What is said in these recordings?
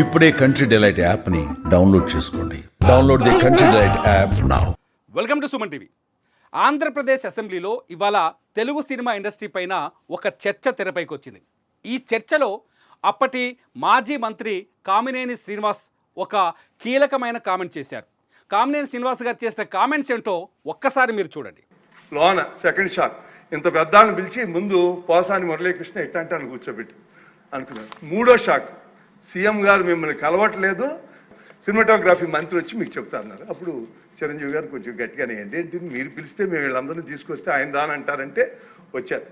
ఇప్పుడే country delight యాప్ని download చేసుకోండి. Download the country delight app now welcome to Suman TV Andhra Pradesh అసెంబ్లీలో ఇవాళ తెలుగు సినిమా ఇండస్ట్రీ పైన ఒక చర్చ తెరపైకి వచ్చింది ఈ చర్చలో అప్పటి మాజీ మంత్రి కామినేని శ్రీనివాస్ ఒక కీలకమైన కామెంట్ చేశారు. కామినేని శ్రీనివాస్ గారు చేసిన కామెంట్స్ ఏంటో ఒక్కసారి మీరు చూడండి. లోన సెకండ్ షాక్ ఇంత పెద్ద ఆళ్ళని పిలిచి ముందు పోసాని మురళీకృష్ణ ఎట్టంటే అని కూర్చోబెట్టి అనుకున్నాను మూడో షాక్ సీఎం గారు మిమ్మల్ని కలవట్లేదు. సినిమాటోగ్రఫీ మంత్రి వచ్చి మీకు చెప్తా అన్నారు. అప్పుడు చిరంజీవి గారు కొంచెం గట్టిగానే ఏంటి మీరు పిలిస్తే మేము వీళ్ళందరినీ తీసుకొస్తే ఆయన రానంటారంటే వచ్చారు.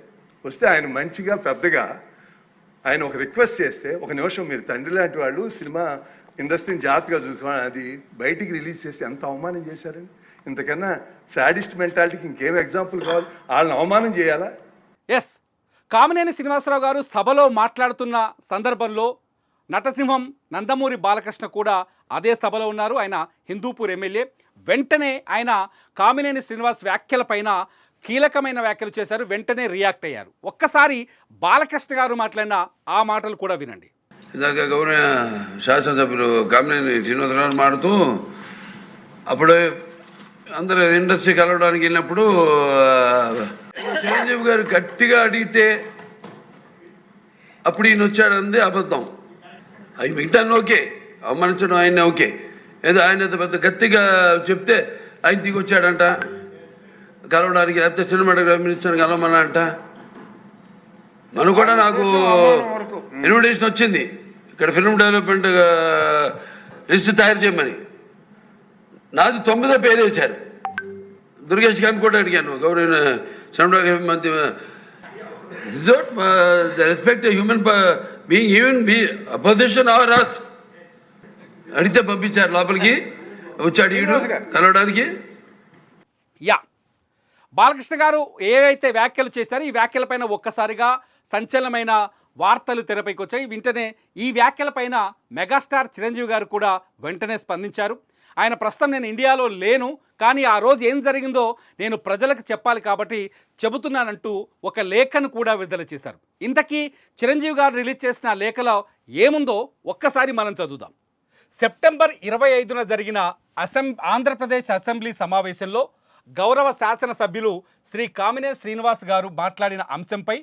వస్తే ఆయన మంచిగా పెద్దగా ఆయన ఒక రిక్వెస్ట్ చేస్తే ఒక నిమిషం మీరు తండ్రి లాంటి వాళ్ళు సినిమా ఇండస్ట్రీని జాగ్రత్తగా చూసుకోవాలి అది బయటికి రిలీజ్ చేస్తే ఎంత అవమానం చేశారని ఇంతకన్నా సాడిస్ట్ మెంటాలిటీకి ఇంకేం ఎగ్జాంపుల్ కావాలి? వాళ్ళని అవమానం చేయాలా? ఎస్. కామినేని శ్రీనివాసరావు గారు సభలో మాట్లాడుతున్న సందర్భంలో నటసింహం నందమూరి బాలకృష్ణ కూడా అదే సభలో ఉన్నారు. ఆయన హిందూపూర్ ఎమ్మెల్యే. వెంటనే ఆయన కామినేని శ్రీనివాస్ వ్యాఖ్యలపైన కీలకమైన వ్యాఖ్యలు చేశారు. వెంటనే రియాక్ట్ అయ్యారు. ఒక్కసారి బాలకృష్ణ గారు మాట్లాడిన ఆ మాటలు కూడా వినండి. ఇందాక గౌరవ శాసనసభ్యులు కామినేని శ్రీనివాసరావు మాడుతూ అప్పుడు అందరు ఇండస్ట్రీ కలవడానికి వెళ్ళినప్పుడు చిరంజీవి గారు గట్టిగా అడిగితే అప్పుడు ఈయన వచ్చాడంది అబద్ధం. అవి మిగతాన్ని ఓకే. అవమానించడం ఆయన ఓకే. ఏదో ఆయన పెద్ద గట్టిగా చెప్తే ఆయన దిగి వచ్చాడంట కలవడానికి లేకపోతే సినిమాటోగ్రఫీ మినిస్టర్ని కలవమన్నా అంట మనం కూడా నాకు ఇన్విటేషన్ వచ్చింది. ఇక్కడ ఫిల్మ్ డెవలప్మెంట్ లిస్ట్ తయారు చేయమని. నాది తొమ్మిదో పేరు వేశారు దుర్గేష్ గారిని కూడా అడిగాను. గౌరవ సినిమాటోగ్రఫీ మంత్రి respect human being even be opposition or us. అడిగితే పంపించారు లోపలికి వచ్చాడు ఈడు కలవడానికి. యా. బాలకృష్ణ గారు ఏవైతే వ్యాఖ్యలు చేశారో ఈ వ్యాఖ్యలపైన ఒక్కసారిగా సంచలనమైన వార్తలు తెరపైకి వచ్చాయి వెంటనే ఈ వ్యాఖ్యలపైన మెగాస్టార్ చిరంజీవి గారు కూడా వెంటనే స్పందించారు. ఆయన ప్రస్తుతం నేను ఇండియాలో లేను కానీ ఆ రోజు ఏం జరిగిందో నేను ప్రజలకు చెప్పాలి కాబట్టి చెబుతున్నానంటూ ఒక లేఖను కూడా విడుదల చేశారు. ఇంతకీ చిరంజీవి గారు రిలీజ్ చేసిన లేఖలో ఏముందో ఒక్కసారి మనం చదువుదాం. సెప్టెంబర్ ఇరవై ఐదున జరిగిన అసెం ఆంధ్రప్రదేశ్ అసెంబ్లీ సమావేశంలో గౌరవ శాసన సభ్యులు శ్రీ కామినే శ్రీనివాస్ గారు మాట్లాడిన అంశంపై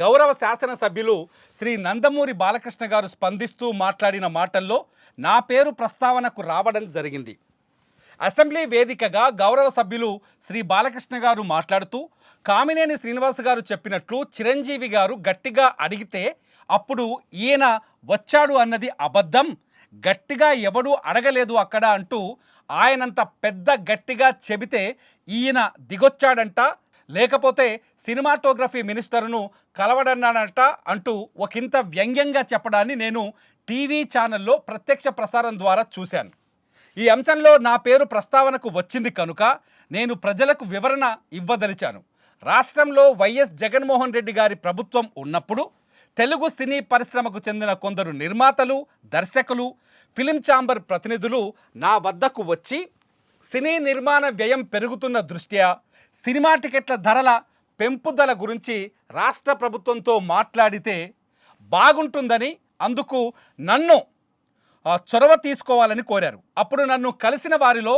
గౌరవ శాసనసభ్యులు శ్రీ నందమూరి బాలకృష్ణ గారు స్పందిస్తూ మాట్లాడిన మాటల్లో నా పేరు ప్రస్తావనకు రావడం జరిగింది. అసెంబ్లీ వేదికగా గౌరవ సభ్యులు శ్రీ బాలకృష్ణ గారు మాట్లాడుతూ కామినేని శ్రీనివాస్ గారు చెప్పినట్లు చిరంజీవి గారు గట్టిగా అడిగితే అప్పుడు ఈయన వచ్చాడు అన్నది అబద్ధం గట్టిగా ఎవడూ అడగలేదు అక్కడ అంటూ ఆయనంత పెద్ద గట్టిగా చెబితే ఈయన దిగొచ్చాడంట. లేకపోతే సినిమాటోగ్రఫీ మినిస్టర్ను కలవడన్నానట అంటూ ఒకంత వ్యంగ్యంగా చెప్పడాన్ని నేను టీవీ ఛానల్లో ప్రత్యక్ష ప్రసారం ద్వారా చూశాను. ఈ అంశంలో నా పేరు ప్రస్తావనకు వచ్చింది కనుక నేను ప్రజలకు వివరణ ఇవ్వదలిచాను. రాష్ట్రంలో వైఎస్ జగన్మోహన్ రెడ్డి గారి ప్రభుత్వం ఉన్నప్పుడు తెలుగు సినీ పరిశ్రమకు చెందిన కొందరు నిర్మాతలు దర్శకులు ఫిలిం ఛాంబర్ ప్రతినిధులు నా వద్దకు వచ్చి సినీ నిర్మాణ వ్యయం పెరుగుతున్న దృష్ట్యా సినిమా టికెట్ల ధరల పెంపుదల గురించి రాష్ట్ర ప్రభుత్వంతో మాట్లాడితే బాగుంటుందని అందుకు నన్ను చొరవ తీసుకోవాలని కోరారు. అప్పుడు నన్ను కలిసిన వారిలో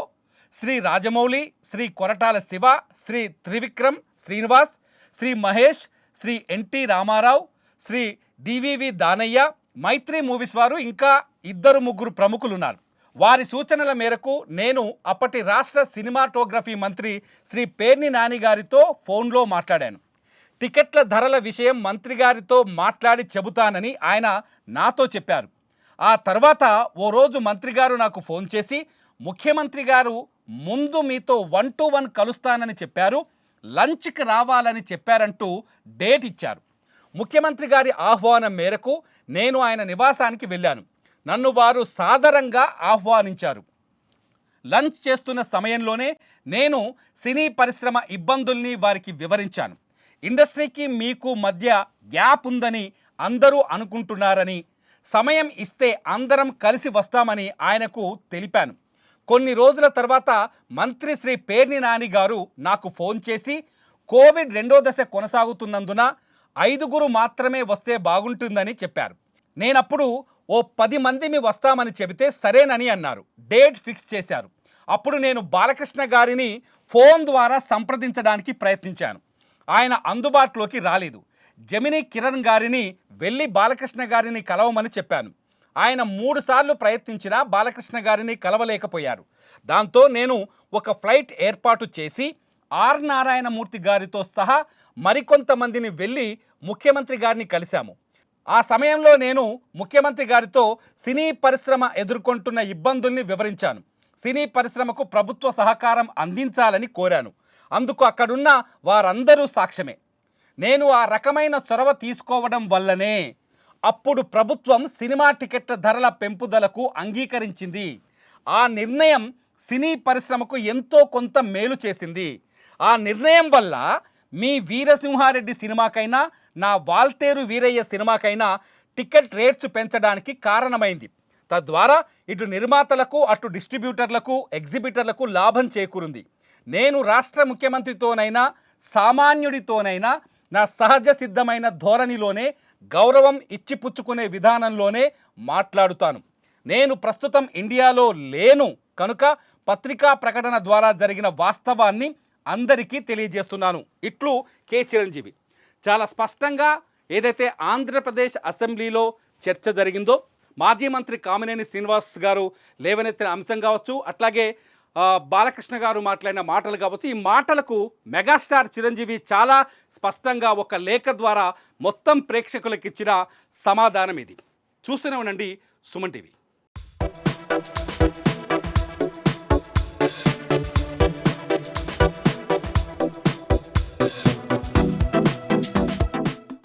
Shri Rajamouli Shri Koratala Shiva Shri Trivikram Srinivas Shri Mahesh Shri N T Rama Rao Shri DVV Danayya Mythri movies వారు ఇంకా ఇద్దరు ముగ్గురు ప్రముఖులు ఉన్నారు వారి సూచనల మేరకు నేను అప్పటి రాష్ట్ర సినిమాటోగ్రఫీ మంత్రి శ్రీ పేర్ని నాని గారితో ఫోన్లో మాట్లాడాను. టికెట్ల ధరల విషయం మంత్రి గారితో మాట్లాడి చెబుతానని ఆయన నాతో చెప్పారు. ఆ తర్వాత ఓ రోజు మంత్రి గారు నాకు ఫోన్ చేసి ముఖ్యమంత్రి గారు ముందు మీతో వన్ టు వన్ కలుస్తానని చెప్పారు లంచ్కి రావాలని చెప్పారంటూ డేట్ ఇచ్చారు. ముఖ్యమంత్రి గారి ఆహ్వానం మేరకు నేను ఆయన నివాసానికి వెళ్ళాను. నన్ను వారు సాదరంగా ఆహ్వానించారు. లంచ్ చేస్తున్న సమయంలోనే నేను సినీ పరిశ్రమ ఇబ్బందుల్ని వారికి వివరించాను. ఇండస్ట్రీకి మీకు మధ్య గ్యాప్ ఉందని అందరూ అనుకుంటున్నారని సమయం ఇస్తే అందరం కలిసి వస్తామని ఆయనకు తెలిపాను. కొన్ని రోజుల తర్వాత మంత్రి శ్రీ పేర్ని నాని గారు నాకు ఫోన్ చేసి కోవిడ్ రెండో దశ కొనసాగుతున్నందున ఐదుగురు మాత్రమే వస్తే బాగుంటుందని చెప్పారు. నేనప్పుడు ఓ పది మందిమి వస్తామని చెబితే సరేనని అన్నారు. డేట్ ఫిక్స్ చేశారు. అప్పుడు నేను బాలకృష్ణ గారిని ఫోన్ ద్వారా సంప్రదించడానికి ప్రయత్నించాను. ఆయన అందుబాటులోకి రాలేదు. జమినీ కిరణ్ గారిని వెళ్ళి బాలకృష్ణ గారిని కలవమని చెప్పాను. ఆయన మూడుసార్లు ప్రయత్నించినా బాలకృష్ణ గారిని కలవలేకపోయారు. దాంతో నేను ఒక ఫ్లైట్ ఏర్పాటు చేసి ఆర్ నారాయణమూర్తి గారితో సహా మరికొంతమందిని వెళ్ళి ముఖ్యమంత్రి గారిని కలిశాము. ఆ సమయంలో నేను ముఖ్యమంత్రి గారితో సినీ పరిశ్రమ ఎదుర్కొంటున్న ఇబ్బందుల్ని వివరించాను. సినీ పరిశ్రమకు ప్రభుత్వ సహకారం అందించాలని కోరాను. అందుకు అక్కడున్న వారందరూ సాక్ష్యమే. నేను ఆ రకమైన చొరవ తీసుకోవడం వల్లనే అప్పుడు ప్రభుత్వం సినిమా టికెట్ల ధరల పెంపుదలకు అంగీకరించింది. ఆ నిర్ణయం సినీ పరిశ్రమకు ఎంతో కొంత మేలు చేసింది. ఆ నిర్ణయం వల్ల మీ వీరసింహారెడ్డి సినిమాకైనా నా వాల్తేరు వీరయ్య సినిమాకైనా టికెట్ రేట్స్ పెంచడానికి కారణమైంది. తద్వారా ఇటు నిర్మాతలకు అటు డిస్ట్రిబ్యూటర్లకు ఎగ్జిబిటర్లకు లాభం చేకూరింది. నేను రాష్ట్ర ముఖ్యమంత్రితోనైనా సామాన్యుడితోనైనా నా సహజ సిద్ధమైన ధోరణిలోనే గౌరవం ఇచ్చిపుచ్చుకునే విధానంలోనే మాట్లాడుతాను. నేను ప్రస్తుతం ఇండియాలో లేను. కనుక పత్రికా ప్రకటన ద్వారా జరిగిన వాస్తవాన్ని అందరికీ తెలియజేస్తున్నాను. ఇట్లు కె చిరంజీవి. చాలా స్పష్టంగా ఏదైతే ఆంధ్రప్రదేశ్ అసెంబ్లీలో చర్చ జరిగిందో మాజీ మంత్రి కామినేని శ్రీనివాస్ గారు లేవనెత్తిన అంశం కావచ్చు అట్లాగే బాలకృష్ణ గారు మాట్లాడిన మాటలు కావచ్చు ఈ మాటలకు మెగాస్టార్ చిరంజీవి చాలా స్పష్టంగా ఒక లేఖ ద్వారా మొత్తం ప్రేక్షకులకు ఇచ్చిన సమాధానం ఇది చూస్తూనే ఉండండి సుమన్ టీవీ.